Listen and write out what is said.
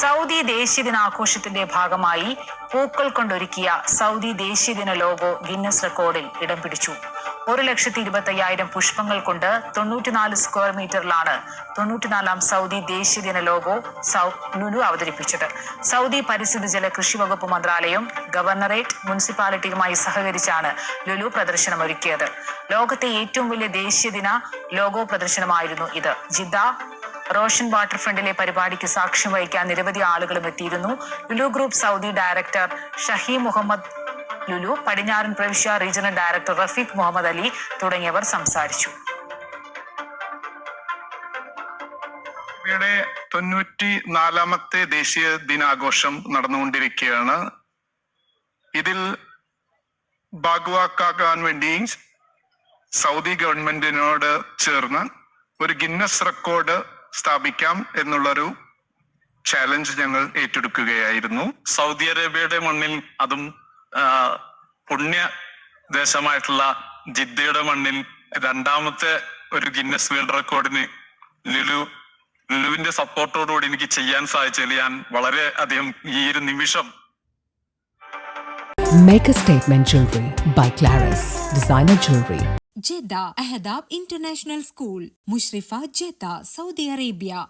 Saudi ദേശീയ ദിനാഘോഷത്തിന്റെ ഭാഗമായി പൂക്കൾ കൊണ്ടൊരുക്കിയ സൗദി ദേശീയ ദിന ലോഗോ ഗിന്നസ് റെക്കോർഡിൽ ഇടം പിടിച്ചു. ഒരു ലക്ഷത്തി ഇരുപത്തി അയ്യായിരം പുഷ്പങ്ങൾ കൊണ്ട് തൊണ്ണൂറ്റിനാല് സ്ക്വയർ മീറ്ററിലാണ് തൊണ്ണൂറ്റിനാലാം സൗദി ദേശീയ ദിന ലോഗോ സൗ അവതരിപ്പിച്ചത്. സൗദി പരിസ്ഥിതി ജല കൃഷി വകുപ്പ് മന്ത്രാലയം ഗവർണറേറ്റ് മുനിസിപ്പാലിറ്റിയുമായി സഹകരിച്ചാണ് ലുലു പ്രദർശനം ഒരുക്കിയത് ലോകത്തെ ഏറ്റവും വലിയ ദേശീയ ദിന ലോഗോ പ്രദർശനമായിരുന്നു ഇത്. ജിദ്ദ റോഷൻ വാട്ടർ ഫ്രണ്ടിലെ പരിപാടിക്ക് സാക്ഷ്യം വഹിക്കാൻ നിരവധി ആളുകളും എത്തിയിരുന്നു. Lulu group Saudi director Shahi Muhammad Lulu പടിഞ്ഞാറൻ പ്രവിശ്യ റീജിയണൽ ഡയറക്ടർ റഫീഖ് മുഹമ്മദ് അലി തുടങ്ങിയവർ സംസാരിച്ചു. തൊണ്ണൂറ്റി നാലാമത്തെ ദേശീയ ദിനാഘോഷം നടന്നുകൊണ്ടിരിക്കുകയാണ്. ഇതിൽ ഭാഗവാക്കാക്കാൻ വേണ്ടി സൗദി ഗവൺമെന്റിനോട് ചേർന്ന് ഒരു ഗിന്നസ് റെക്കോർഡ് സ്ഥാപിക്കാം എന്നുള്ളൊരു ചാലഞ്ച് ഞങ്ങൾ ഏറ്റെടുക്കുകയായിരുന്നു സൗദി അറേബ്യയുടെ മണ്ണിൽ അതും പുണ്യ ദേശമായിട്ടുള്ള ജിദ്ദയുടെ മണ്ണിൽ രണ്ടാമത്തെ ഒരു ഗിന്നസ് വേൾഡ് റെക്കോർഡിന് ലുലു ലുലുവിന്റെ സപ്പോർട്ടോടുകൂടി എനിക്ക് ചെയ്യാൻ സാധിച്ചതിൽ ഞാൻ വളരെ അധികം ഈ ഒരു നിമിഷം Make a statement jewelry by Claris. Designer jewelry. जेदा अहदाब इंटरनेशनल स्कूल मुशरिफा जेदा सऊदी अरेबिया